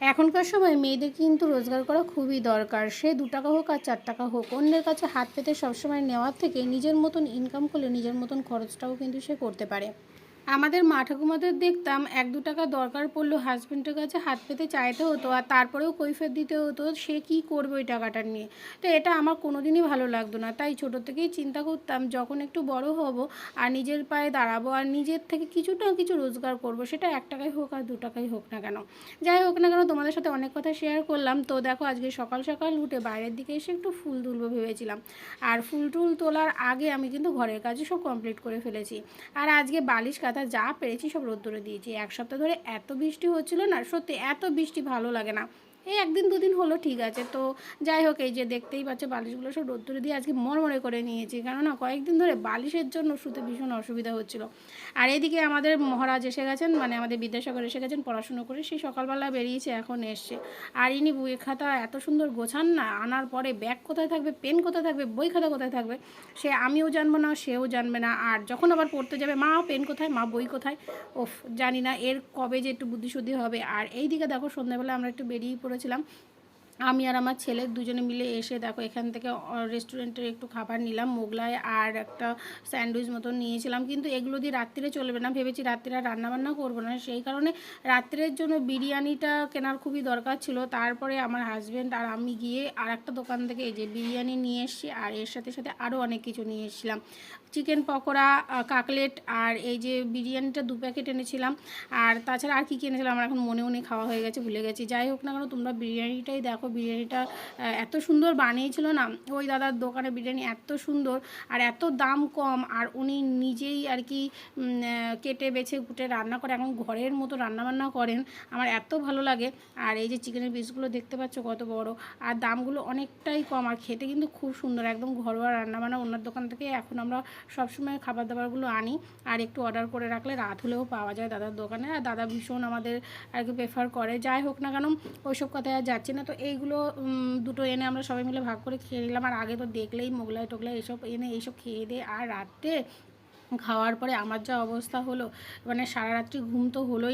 এখনকার সময় মেয়েদের কিন্তু রোজগার করা খুবই দরকার। সে দু টাকা হোক আর চার টাকা হোক, অন্যের কাছে হাত পেতে সবসময় নেওয়ার থেকে নিজের মতন ইনকাম করলে নিজের মতন খরচটাও কিন্তু সে করতে পারে। আমাদের মা ঠাকুমাদের দেখতাম এক দু টাকা দরকার পড়ল হাজব্যান্ডের কাছে হাত পেতে চাইতে হতো আর তারপরেও কৈফিয়ত দিতে হতো সে কি করবে ওই টাকাটা নিয়ে। তো এটা আমার কোনো দিনই ভালো লাগতো না। তাই ছোটো থেকেই চিন্তা করতাম, যখন একটু বড় হব আর নিজের পায়ে দাঁড়াবো আর নিজের থেকে কিছুটা কিছু রোজগার করব, সেটা এক টাকাই হোক আর দু টাকাই হোক না কেন। যাই হোক না কেন, তোমাদের সাথে অনেক কথা শেয়ার করলাম। তো দেখো, আজকে সকাল সকাল উঠে বাইরের দিকে এসে একটু ফুল তুলবো ভেবেছিলাম। আর ফুল টুল তোলার আগে আমি কিন্তু ঘরের কাজে সব কমপ্লিট করে ফেলেছি। আর আজকে বালিশ কাঁথা যা পেরেছি সব রোদ্দুরে দিয়েছি। এক সপ্তাহ ধরে এত বৃষ্টি হচ্ছিল না, সত্যি এত বৃষ্টি ভালো লাগে না। এই একদিন দুদিন হলো ঠিক আছে। তো যাই হোক, এই যে দেখতেই পাচ্ছে বালিশগুলো সব রোদ্দুরে দিয়ে আজকে মরমরে করে নিয়েছি। কেননা কয়েকদিন ধরে বালিশের জন্য শুতে ভীষণ অসুবিধা হচ্ছিল। আর এদিকে আমাদের মহারাজ এসে গেছেন মানে আমাদের বিদ্যাসাগর এসে গেছেন পড়াশুনো করে সেই সকালবেলা বেরিয়েছে, এখন এসছে। আর ইনি বই খাতা এত সুন্দর গোছান না, আনার পরে ব্যাগ কোথায় থাকবে, পেন কোথায় থাকবে, বই খাতা কোথায় থাকবে, সে আমিও জানব না, সেও জানবে না। আর যখন আবার পড়তে যাবে, মা পেন কোথায়, মা বই কোথায় ওফ জানি না এর কবে যে একটু বুদ্ধিশুদ্ধি হবে। আর এই দিকে দেখো সন্ধ্যাবেলা আমরা একটু বেরিয়ে পড়েছিলাম আমি আর আমার ছেলে দুজনে মিলে এসে দেখো এখান থেকে রেস্টুরেন্টের একটু খাবার নিলাম, মোগলাই আর একটা স্যান্ডউইচ মতন নিয়েছিলাম। কিন্তু এগুলো দিয়ে রাত্রিরে চলবে না, ভেবেছি রাত্রিরে আর রান্নাবান্না করব না। সেই কারণে রাত্রের জন্য বিরিয়ানিটা কেনার খুবই দরকার ছিল। তারপরে আমার হাজব্যান্ড আর আমি গিয়ে আর একটা দোকান থেকে এই যে বিরিয়ানি নিয়ে এসেছি আর এর সাথে সাথে আরও অনেক কিছু নিয়ে এসেছিলাম। চিকেন পকোড়া কাকলেট আর এই যে বিরিয়ানিটা দু প্যাকেট এনেছিলাম। আর তাছাড়া আর কী কী এনেছিলাম আমার এখন মনে মনে খাওয়া হয়ে গেছে, ভুলে গেছি। যাই হোক না কেন, তোমরা বিরিয়ানিটাই দেখো। বিরিয়ানিটা এত সুন্দর বানিয়েছিল না? ওই দাদার দোকানে বিরিয়ানি এত সুন্দর আর এত দাম কম আর উনি নিজেই আর কি কেটে বেছে কুটে রান্না করে, এখন ঘরের মতো রান্নাবান্না করেন। আমার এত ভালো লাগে। আর এই যে চিকেনের পিসগুলো দেখতে পাচ্ছ কত বড়। আর দামগুলো অনেকটাই কম আর খেতে কিন্তু খুব সুন্দর। একদম ঘরোয়া রান্নাবান্না অন্যার দোকান থেকে এখন আমরা সবসময় খাবার দাবারগুলো আনি। আর একটু অর্ডার করে রাখলে রাত হলেও পাওয়া যায় দাদার দোকানে। আর দাদা ভীষণ আমাদের আর কি প্রেফার করে। যাই হোক না কেন, ওইসব কথায় আর যাচ্ছে না। তো এইগুলো দুটো এনে আমরা সবাই মিলে ভাগ করে খেয়ে নিলাম। আর আগে তো দেখলেই মোগলাই টোগলাই এসব এনে এইসব খেয়ে দিয়ে আর রাত্রে খাওয়ার পরে আমার যা অবস্থা হলো মানে সারা রাত্রি ঘুম তো হলোই